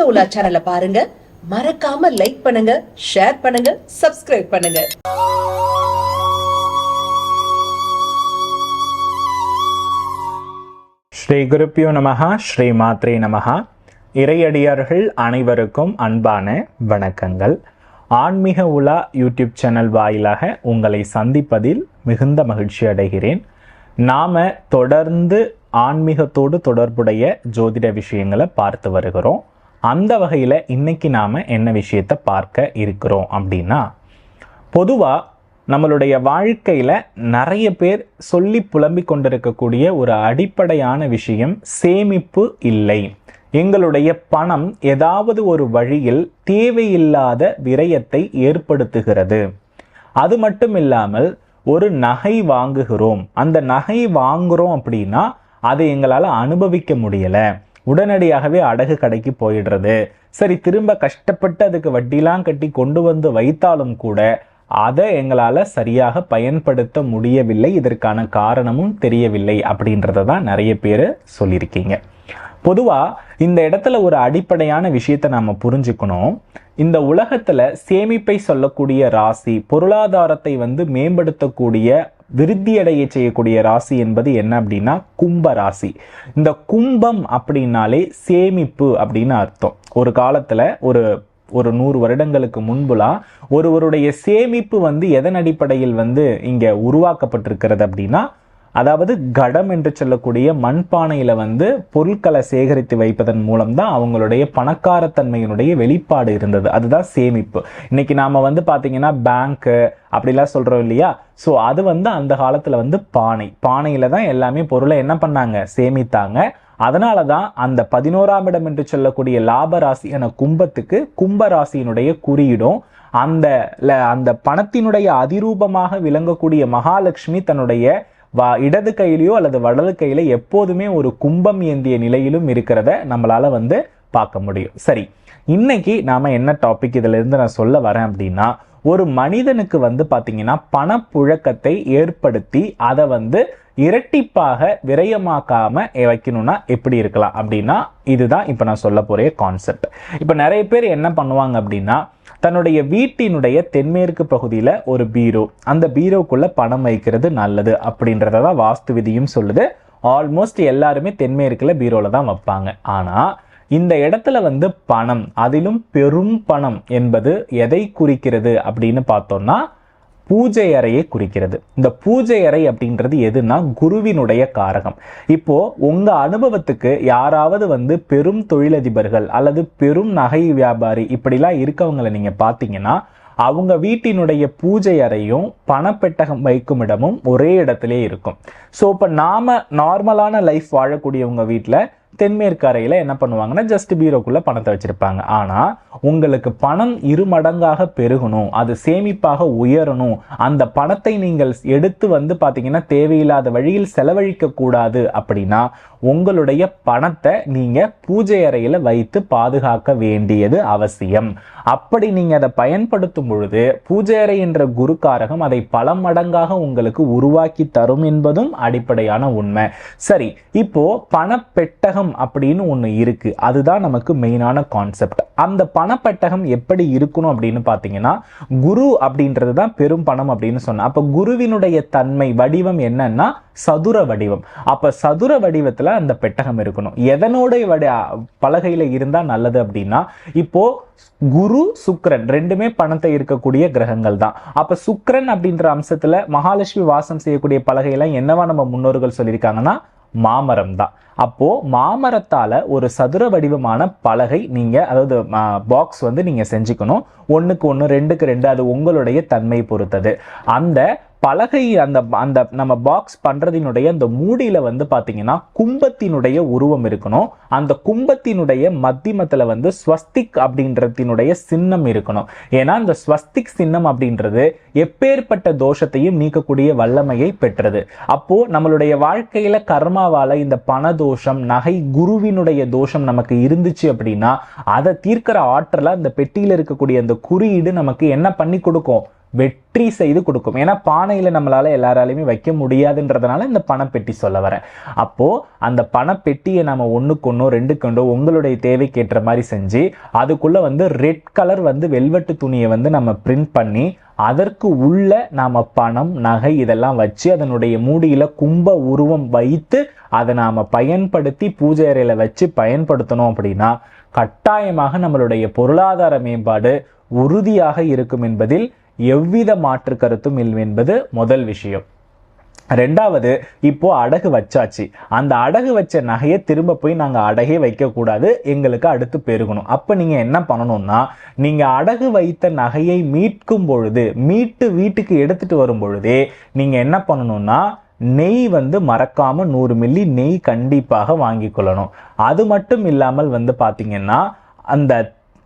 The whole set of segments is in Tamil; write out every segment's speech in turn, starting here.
ஆன்மீக உலா சேனலை பாருங்க. மறக்காம லைக் பண்ணுங்க ஷேர் பண்ணுங்க சப்ஸ்கிரைப் பண்ணுங்க. ஸ்ரீ குருப்பியோ நமஹா ஸ்ரீ மாத்ரே நமஹா. இறையடியார்கள் அனைவருக்கும் அன்பான வணக்கங்கள். ஆன்மீக உலா யூடியூப் சேனல் வாயிலாக உங்களை சந்திப்பதில் மிகுந்த மகிழ்ச்சி அடைகிறேன். நாம தொடர்ந்து ஆன்மீகத்தோடு தொடர்புடைய ஜோதிட விஷயங்களை பார்த்து வருகிறோம். அந்த வகையில் இன்னைக்கு நாம் என்ன விஷயத்தை பார்க்க இருக்கிறோம் அப்படின்னா பொதுவாக நம்மளுடைய வாழ்க்கையில் நிறைய பேர் சொல்லி புலம்பிக் கொண்டிருக்கக்கூடிய ஒரு அடிப்படையான விஷயம் சேமிப்பு இல்லை. எங்களுடைய பணம் ஏதாவது ஒரு வழியில் தேவையில்லாத விரயத்தை ஏற்படுத்துகிறது. அது மட்டும் இல்லாமல் ஒரு நகை வாங்குகிறோம். அந்த நகை வாங்குகிறோம் அப்படின்னா அதை எங்களால் அனுபவிக்க முடியலை. உடனடியாகவே அடகு கடைக்கு போயிடுறது. சரி திரும்ப கஷ்டப்பட்டு அதுக்கு வட்டிலாம் கட்டி கொண்டு வந்து வைத்தாலும் கூட அதை எங்களால் சரியாக பயன்படுத்த முடியவில்லை. இதற்கான காரணமும் தெரியவில்லை அப்படின்றத தான் நிறைய பேர் சொல்லியிருக்கீங்க. பொதுவாக இந்த இடத்துல ஒரு அடிப்படையான விஷயத்தை நாம் புரிஞ்சுக்கணும். இந்த உலகத்தில் சேமிப்பை சொல்லக்கூடிய ராசி பொருளாதாரத்தை வந்து மேம்படுத்தக்கூடிய விருத்தியடைய செய்யக்கூடிய ராசி என்பது என்ன அப்படின்னா கும்ப ராசி. இந்த கும்பம் அப்படின்னாலே சேமிப்பு அப்படின்னு அர்த்தம். ஒரு காலத்தில் ஒரு ஒரு நூறு வருடங்களுக்கு முன்புலாம் ஒருவருடைய சேமிப்பு வந்து எதன் அடிப்படையில் வந்து இங்கே உருவாக்கப்பட்டிருக்கிறது அப்படின்னா அதாவது கடம் என்று சொல்லக்கூடிய மண்பானையில் வந்து பொருட்களை சேகரித்து வைப்பதன் மூலம் தான் அவங்களுடைய பணக்காரத்தன்மையினுடைய வெளிப்பாடு இருந்தது. அதுதான் சேமிப்பு. இன்னைக்கு நாம வந்து பார்த்தீங்கன்னா பேங்க்கு அப்படிலாம் சொல்கிறோம் இல்லையா? ஸோ அது வந்து அந்த காலத்தில் வந்து பானை. பானையில் தான் எல்லாமே பொருளை என்ன பண்ணாங்க? சேமித்தாங்க. அதனால தான் அந்த பதினோராம் இடம் என்று சொல்லக்கூடிய லாப ராசியான கும்பத்துக்கு கும்பராசியினுடைய குறியீடும் அந்த அந்த பணத்தினுடைய அதிரூபமாக விளங்கக்கூடிய மகாலட்சுமி தன்னுடைய வா இடது கையிலையோ அல்லது வலது கையில எப்போதுமே ஒரு கும்பம் ஏந்திய நிலையிலும் இருக்கிறத நம்மளால வந்து பார்க்க முடியும். சரி இன்னைக்கு நாம என்ன டாபிக் இதுல இருந்து நான் சொல்ல வரேன் அப்படின்னா ஒரு மனிதனுக்கு வந்து பாத்தீங்கன்னா பணப்புழக்கத்தை ஏற்படுத்தி அதை வந்து இரட்டிப்பாக விரயமாக்காம வைக்கணும்னா எப்படி இருக்கலாம் அப்படின்னா இதுதான் இப்போ நான் சொல்ல போற கான்செப்ட் இப்போ நிறைய பேர் என்ன பண்ணுவாங்க அப்படின்னா தன்னுடைய வீட்டினுடைய தென்மேற்கு பகுதியில் ஒரு பீரோ. அந்த பீரோக்குள்ளே பணம் வைக்கிறது நல்லது அப்படின்றத தான் வாஸ்து விதியும் சொல்லுது. ஆல்மோஸ்ட் எல்லாருமே தென்மேற்கில் பீரோவில் தான் வைப்பாங்க. ஆனால் இந்த இடத்துல வந்து பணம் அதிலும் பெரும் பணம் என்பது எதை குறிக்கிறது அப்படின்னு பார்த்தோம்னா பூஜை அறையை குறிக்கிறது. இந்த பூஜை அறை அப்படின்றது எதுனா குருவினுடைய காரகம். இப்போ உங்க அனுபவத்துக்கு யாராவது வந்து பெரும் தொழிலதிபர்கள் அல்லது பெரும் நகை வியாபாரி இப்படிலாம் இருக்கவங்களை நீங்க பார்த்தீங்கன்னா அவங்க வீட்டினுடைய பூஜை அறையும் பணப்பெட்டகம் வைக்கும் இடமும் ஒரே இடத்திலே இருக்கும். ஸோ இப்போ நாம நார்மலான லைஃப் வாழக்கூடியவங்க வீட்டில் தென்மேற்கு அறையில் என்ன பண்ணுவாங்கன்னா ஜஸ்ட் பீரோக்குள்ள பணத்தை வச்சிருப்பாங்க. ஆனா உங்களுக்கு பணம் இரு மடங்காக பெருகணும் அது சேமிப்பாக உயரணும். அந்த பணத்தை நீங்கள் எடுத்து வந்து பாத்தீங்கன்னா தேவையில்லாத வழியில் செலவழிக்க கூடாது அப்படின்னா உங்களுடைய பணத்தை நீங்க பூஜை அறையில வைத்து பாதுகாக்க வேண்டியது அவசியம். அப்படி நீங்க அதை பயன்படுத்தும் பொழுது பூஜை அறை என்ற குருக்காரகம் அதை பல மடங்காக உங்களுக்கு உருவாக்கி தரும் என்பதும் அடிப்படையான உண்மை. சரி இப்போ பணப்பெட்டகம் அப்படின்னு ஒன்று இருக்கு. அதுதான் நமக்கு மெயினான கான்செப்ட் அந்த பணப்பெட்டகம் எப்படி இருக்கணும் அப்படின்னு பார்த்தீங்கன்னா குரு அப்படின்றது தான் பெரும் பணம் அப்படின்னு சொன்னா அப்ப குருவினுடைய தன்மை வடிவம் என்னன்னா சதுர வடிவம். அப்ப சதுர வடிவத்துல அந்த பெட்டகம் இருக்கணும். எதனோடைய வடி பலகையில இருந்தா நல்லது அப்படின்னா இப்போ குரு சுக்ரன் ரெண்டுமே பணத்தை இருக்கக்கூடிய கிரகங்கள் தான். அப்ப சுக்ரன் அப்படின்ற அம்சத்துல மகாலட்சுமி வாசம் செய்யக்கூடிய பலகையெல்லாம் என்னவா நம்ம முன்னோர்கள் சொல்லியிருக்காங்கன்னா மாமரம் தான் அப்போ மாமரத்தால ஒரு சதுர வடிவமான பலகை நீங்க அதாவது பாக்ஸ் வந்து நீங்க செஞ்சுக்கணும். ஒன்றுக்கு ஒன்று ரெண்டுக்கு ரெண்டு அது உங்களுடைய தன்மை பொறுத்தது. அந்த பலகை அந்த அந்த நம்ம பாக்ஸ் பண்ணுறதினுடைய அந்த மூடியில் வந்து பார்த்தீங்கன்னா கும்பத்தினுடைய உருவம் இருக்கணும். அந்த கும்பத்தினுடைய மத்தியமத்தில் வந்து ஸ்வஸ்திக் அப்படின்றதினுடைய சின்னம் இருக்கணும். ஏன்னா அந்த ஸ்வஸ்திக் சின்னம் அப்படின்றது எப்பேற்பட்ட தோஷத்தையும் நீக்கக்கூடிய வல்லமையை பெற்றது. அப்போது நம்மளுடைய வாழ்க்கையில் கர்மாவால் இந்த பண தோஷம் நகை குருவினுடைய தோஷம் நமக்கு இருந்துச்சு அப்படின்னா அதை தீர்க்கிற ஆற்றலை அந்த பெட்டியில் இருக்கக்கூடிய அந்த குறியீடு நமக்கு என்ன பண்ணி கொடுக்கும்? வெற்றி செய்து கொடுக்கும். ஏன்னா பானையில் நம்மளால் எல்லாராலையுமே வைக்க முடியாதுன்றதுனால இந்த பணப்பெட்டி சொல்ல வரேன். அப்போது அந்த பணப்பெட்டியை நம்ம ஒன்றுக்கொன்னோ ரெண்டுக்கொண்டோ உங்களுடைய தேவைக்கேற்ற மாதிரி செஞ்சு அதுக்குள்ளே வந்து ரெட் கலர் வந்து வெல்வெட்டு துணியை வந்து நம்ம பிரிண்ட் பண்ணி அதற்கு உள்ள நாம் பணம் நகை இதெல்லாம் வச்சு அதனுடைய மூடியில் கும்ப உருவம் வைத்து அதை நாம் பயன்படுத்தி பூஜை அறையில் வச்சு பயன்படுத்தணும் அப்படின்னா கட்டாயமாக நம்மளுடைய பொருளாதார மேம்பாடு உறுதியாக இருக்கும் என்பதில் எவ்வித மாற்று கருத்தும் இல்லை என்பது முதல் விஷயம். ரெண்டாவது இப்போ அடகு வச்சாச்சு. அந்த அடகு வச்ச நகையை திரும்ப போய் நாங்கள் அடகே வைக்கக்கூடாது. எங்களுக்கு அடுத்து பெருகணும். அப்போ நீங்கள் என்ன பண்ணணும்னா நீங்கள் அடகு வைத்த நகையை மீட்கும் பொழுது மீட்டு வீட்டுக்கு எடுத்துட்டு வரும் பொழுதே நீங்கள் என்ன பண்ணணும்னா நெய் வந்து மறக்காம நூறு மில்லி நெய் கண்டிப்பாக வாங்கி கொள்ளணும். அது மட்டும் இல்லாமல் வந்து பார்த்தீங்கன்னா அந்த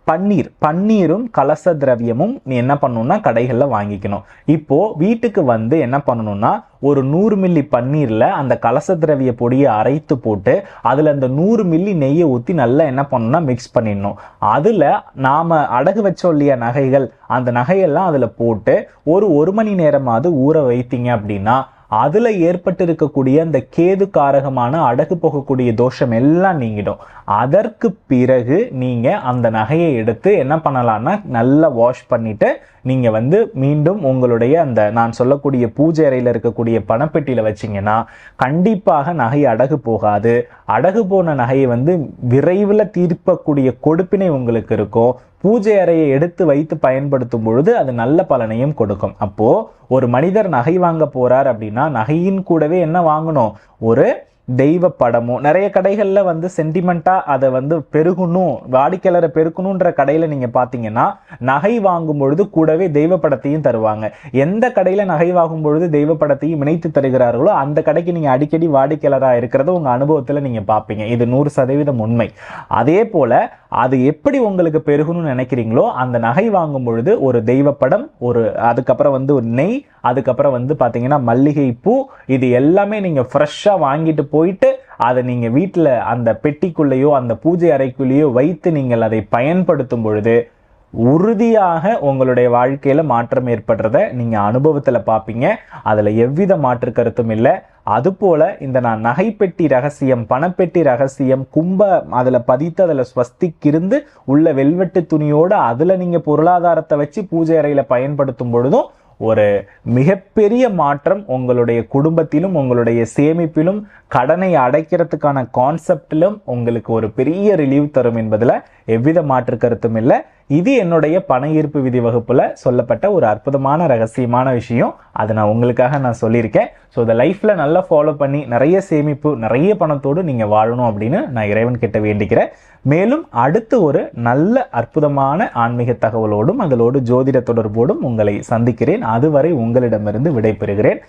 பன்னீர். பன்னீரும் கலச திரவியமும் நீ என்ன பண்ணணும்னா கடைகளில் வாங்கிக்கணும். இப்போ வீட்டுக்கு வந்து என்ன பண்ணணும்னா ஒரு நூறு மில்லி பன்னீரில் அந்த கலச திரவிய பொடியை அரைத்து போட்டு அதில் அந்த நூறு மில்லி நெய்யை ஊற்றி நல்லா என்ன பண்ணணும்னா மிக்ஸ் பண்ணிடணும். அதில் நாம் அடகு வச்சோம் இல்லையா நகைகள்? அந்த நகையெல்லாம் அதில் போட்டு ஒரு ஒரு மணி நேரமாவது ஊற வைத்தீங்க அப்படின்னா அதில் ஏற்பட்டு இருக்கக்கூடிய அந்த கேது காரகமான அடகு போகக்கூடிய தோஷம் எல்லாம் நீங்கிடும். அதற்கு பிறகு நீங்கள் அந்த நகையை எடுத்து என்ன பண்ணலான்னா நல்லா வாஷ் பண்ணிவிட்டு நீங்கள் வந்து மீண்டும் உங்களுடைய அந்த நான் சொல்லக்கூடிய பூஜை அறையில் இருக்கக்கூடிய பணப்பெட்டியில் வச்சீங்கன்னா கண்டிப்பாக நகை அடகு போகாது. அடகு போன நகையை வந்து விரைவில் தீர்ப்பக்கூடிய கொடுப்பினை உங்களுக்கு இருக்கும். பூஜை அறையை எடுத்து வைத்து பயன்படுத்தும் பொழுது அது நல்ல பலனையும் கொடுக்கும். அப்போ ஒரு மனிதர் நகை வாங்க போறார் அப்படின்னா நகையின் கூடவே என்ன வாங்கணும்? ஒரு தெய்வ படமோ நிறைய கடைகளில் வந்து சென்டிமெண்ட்டாக அதை வந்து பெருகணும் வாடிக்கையாளரை பெருக்கணுன்ற கடையில் நீங்கள் பார்த்தீங்கன்னா நகை வாங்கும் பொழுது கூடவே தெய்வ படத்தையும் தருவாங்க. எந்த கடையில் நகை வாங்கும் பொழுது தெய்வ படத்தையும் இணைத்து தருகிறார்களோ அந்த கடைக்கு நீங்கள் அடிக்கடி வாடிக்கையாளராக இருக்கிறத உங்கள் அனுபவத்தில் நீங்கள் பார்ப்பீங்க. இது நூறு சதவீதம் உண்மை. அதே போல் அது எப்படி உங்களுக்கு பெருகணும்னு நினைக்கிறீங்களோ அந்த நகை வாங்கும் பொழுது ஒரு தெய்வ படம் ஒரு அதுக்கப்புறம் வந்து ஒரு நெய் அதுக்கப்புறம் வந்து பார்த்தீங்கன்னா மல்லிகை பூ இது எல்லாமே நீங்கள் ஃப்ரெஷ்ஷாக வாங்கிட்டு போயிட்டு அதை நீங்கள் வீட்டில் அந்த பெட்டிக்குள்ளேயோ அந்த பூஜை அறைக்குள்ளேயோ வைத்து நீங்கள் அதை பயன்படுத்தும் பொழுது உறுதியாக உங்களுடைய வாழ்க்கையில் மாற்றம் ஏற்படுறத நீங்கள் அனுபவத்தில் பார்ப்பீங்க அதில் எவ்வித மாற்று கருத்தும் இல்லை. அதுபோல இந்த நான் நகைப்பெட்டி ரகசியம் பணப்பெட்டி ரகசியம் கும்ப அதில் பதித்து அதில் ஸ்வஸ்திக் இருந்து உள்ள வெல்வெட்டு துணியோடு அதில் நீங்கள் பொருளாதாரத்தை வச்சு பூஜை அறையில் பயன்படுத்தும் பொழுதும் ஒரு மிகப்பெரிய மாற்றம் உங்களுடைய குடும்பத்திலும் உங்களுடைய சேமிப்பிலும் கடனை அடைக்கிறதுக்கான கான்செப்டிலும் உங்களுக்கு ஒரு பெரிய ரிலீவ் தரும் என்பதில் எவ்வித மாற்று கருத்தும் இல்லை. இது என்னுடைய பண ஈர்ப்பு விதி வகுப்பில் சொல்லப்பட்ட ஒரு அற்புதமான ரகசியமான விஷயம். அதை நான் உங்களுக்காக நான் சொல்லியிருக்கேன். ஸோ இந்த லைஃப்ல நல்லா ஃபாலோ பண்ணி நிறைய சேமிப்பு நிறைய பணத்தோடு நீங்கள் வாழணும் அப்படின்னு நான் இறைவன் கிட்ட வேண்டிக்கிறேன். மேலும் அடுத்து ஒரு நல்ல அற்புதமான ஆன்மீக தகவலோடும் அதோடு ஜோதிட தொடர்போடும் உங்களை சந்திக்கிறேன். அதுவரை உங்களிடமிருந்து விடைபெறுகிறேன்.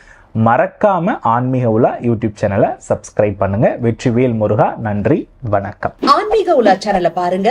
மறக்காம ஆன்மீக உலா யூடியூப் சேனலை சப்ஸ்கிரைப் பண்ணுங்க. வெற்றிவேல் முருகா நன்றி வணக்கம். ஆன்மீக உலா சேனலை பாருங்க.